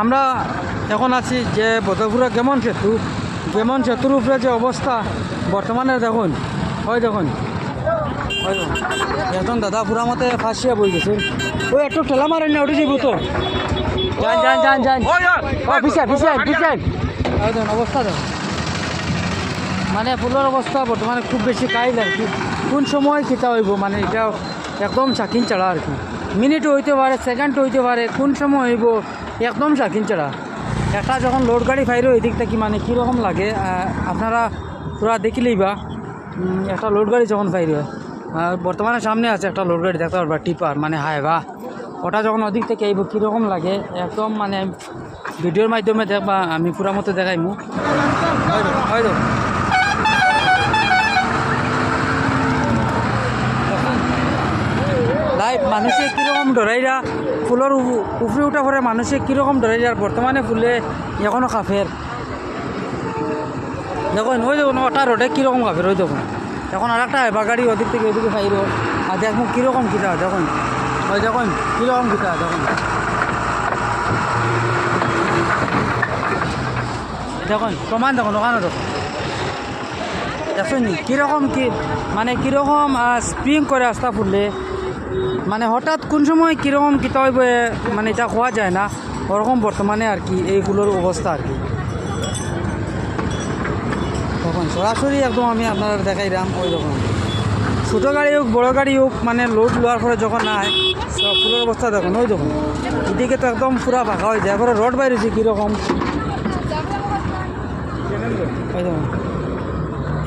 আমরা এখন আছি যে বদরপুরা গেমন সেতু গেমন সেতুর উপরে যে অবস্থা বর্তমানে দেখুন হয় দেখুন হয় একজন দাদা পুরা মতে ফাঁসিয়া বই গেছেন ওই একটু ঠেলা মারেন না উঠে যাব তো যান যান যান অবস্থা দেখুন মানে ফুলের অবস্থা বর্তমানে খুব বেশি কাইল আর কি কোন সময় কিতা হইব মানে এটা একদম চাকিন চাড়া আর কি মিনিট হইতে পারে সেকেন্ড হইতে পারে কোন সময় হইব একদম চাকিন চাড়া একটা যখন লোড গাড়ি ফাইরো এই দিকটা কি মানে কীরকম লাগে? আপনারা পুরা দেখিলেই বা একটা লোড গাড়ি যখন ফাইরো বর্তমানে সামনে আছে একটা লোড গাড়ি, দেখতে পারবা, টিপার মানে হায় বা ওটা যখন ওদিক থেকে আইব, কীরকম লাগে? একদম মানে ভিডিওর মাধ্যমে দেখবা, আমি পুরা মতো দেখাইমু। হয়তো লাইভ মানুষে কীরকম ডরাইরা ফুলের উপ- উপরে উঠা পরে মানুষে কীরকম ডরাইরা বর্তমানে ফুলে এখনও কাফের দেখুন ওই দেখুন ওটা রোডে কীরকম কাফের ওই দেখুন এখন আর একটা হেবা গাড়ি ওদিক থেকে ওদিকে ফাইরো আর দেখুন কীরকম কিতা দেখুন। ওই দেখুন, কীরকম কিতা দেখুন। দেখুন, প্রমাণ দেখুন ওখানে দেখুন দেখুন, কীরকম কি মানে কীরকম স্প্রিং করে রাস্তা ফুললে মানে হঠাৎ কোন সময় কীরকম কীটা মানে এটা হওয়া যায় না, ওরকম বর্তমানে আর কি এইগুলোর অবস্থা আর কি। তখন সরাসরি একদম আমি আপনারা দেখাইলাম ওই রকম। ছোটো গাড়ি হোক, বড়ো গাড়ি হোক মানে লোড লোয়ার পরে যখন নাই ফুলের অবস্থা দেখুন, ওই দেখুন। এদিকে তো একদম পুরা ফাঁকা হয়ে যায় এরপরে রোড বাইরেছে কীরকম। ওই দেখুন।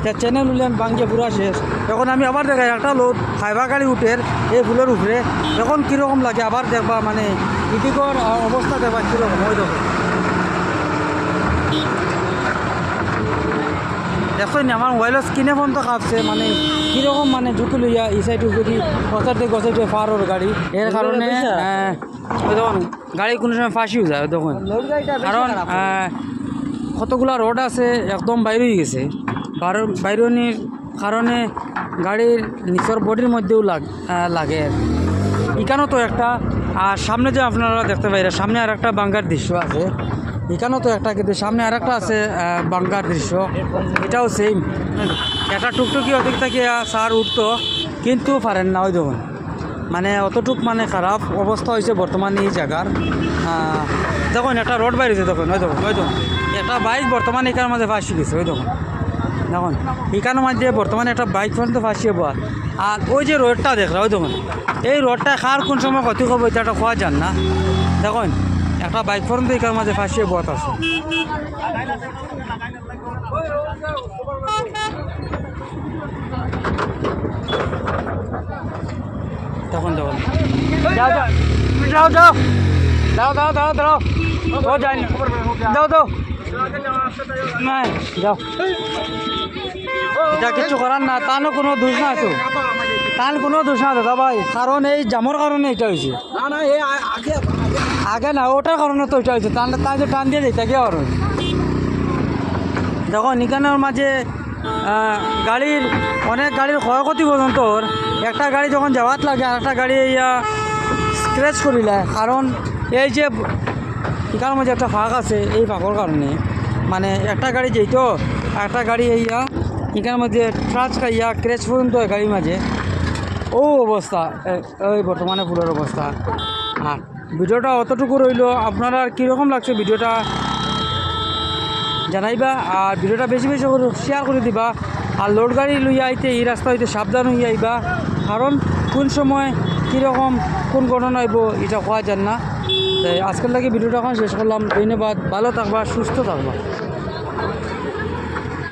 এটা চ্যানেল উলিয়ান বাঙ্গিয়ে পুরা শেষ এখন আমি আবার দেখাই একটা লোড ফাইবা গাড়ি উঠের এই ফুলের উপরে এখন কীরকম লাগে আবার দেখবা মানে ইদিকর অবস্থা দেখবা কীরকম ওই দেখো। দেখো নি আমার মোবাইলের স্ক্রিনে ফোন তো কাঁপছে মানে কীরকম মানে জুতো লইয়া এই সাইডে যদি গছার দিকে গছার দিকে গাড়ি। এর কারণে হ্যাঁ, গাড়ি কোনো সময় ফাঁসিও যায় দেখুন কারণ কতগুলা রোড আছে একদম বাইরে হয়ে গেছে। বাইর- বাইরনির কারণে গাড়ির নিচের বডির মধ্যেও লাগ এখানেও তো একটা, আর সামনে যে আপনারা দেখতে পাইরা সামনে আর একটা বাঙ্গার দৃশ্য আছে। এখানেও তো একটা, কিন্তু সামনে আর একটা আছে বাঙ্গার দৃশ্য। এটাও সেম একটা টুকটুকি ওদিক থেকে সার উঠতো, কিন্তু পারেন না ওই দেখুন। মানে অতটুক মানে খারাপ অবস্থা হয়েছে বর্তমান এই জায়গার। দেখুন, একটা রোড বাইরেছে, দেখুন, ওই দেখুন ওই দেখুন। একটা বাইক বর্তমানে এখানের মাঝে ফাঁসি গেছে ওই দেখুন। দেখুন এখানের মধ্যে বর্তমানে একটা বাইক পর্যন্ত ফাঁসিয়ে বল আর ওই যে রোডটা দেখলা ওই দেখুন, এই রোডটা খার কোন সময় ক্ষতি করব এটা একটা খোয়া যান না। দেখুন, একটা বাইক পর্যন্ত এখানের মাঝে ফাঁসিয়ে বত আছে। তখন দেখুন। যাও দাও দাও দাও দাও ও যাই না দাও দাও নাই যাও। এটা কিছু করার না তানো কোনো দোষ না তো। তার কোনো দোষ না দাদা ভাই। কারণ এই জামর কারণে এটা হয়েছে আগে না ওটার কারণে তো এটা হয়েছে টান টান টান দিয়ে যেতে কে কারণ দেখো নিকানোর মাঝে গাড়ির অনেক গাড়ির ক্ষয়ক্ষতি পর্যন্ত। একটা গাড়ি যখন যাওয়াত লাগে আর একটা গাড়ি ইয়া স্ক্র্যাচ করিলে কারণ এই যে এখানের মাঝে একটা ফাঁক আছে এই ফাঁকর কারণে। মানে একটা গাড়ি যেইতো একটা গাড়ি ইয়া এখানের মধ্যে ট্রাচ ইয়া ক্র্যাচ পর্যন্ত গাড়ির মাঝে। ও অবস্থা এই বর্তমানে ফুলের অবস্থা। আর ভিডিওটা অতটুকু রইল, আপনারা কীরকম লাগছে ভিডিওটা জানাইবা, আর ভিডিওটা বেশি বেশি করে শেয়ার করে দিবা, আর লোড গাড়ি লইয়া আইতে এই রাস্তা হইতে সাবধান হইয়া আইবা, কারণ কোন সময় কীরকম কোন ঘটনা হইব এটা কোয়া যান না। তাই আজকের লাগে ভিডিওটা এখন শেষ করলাম। ধন্যবাদ, ভালো থাকবা, সুস্থ থাকবা।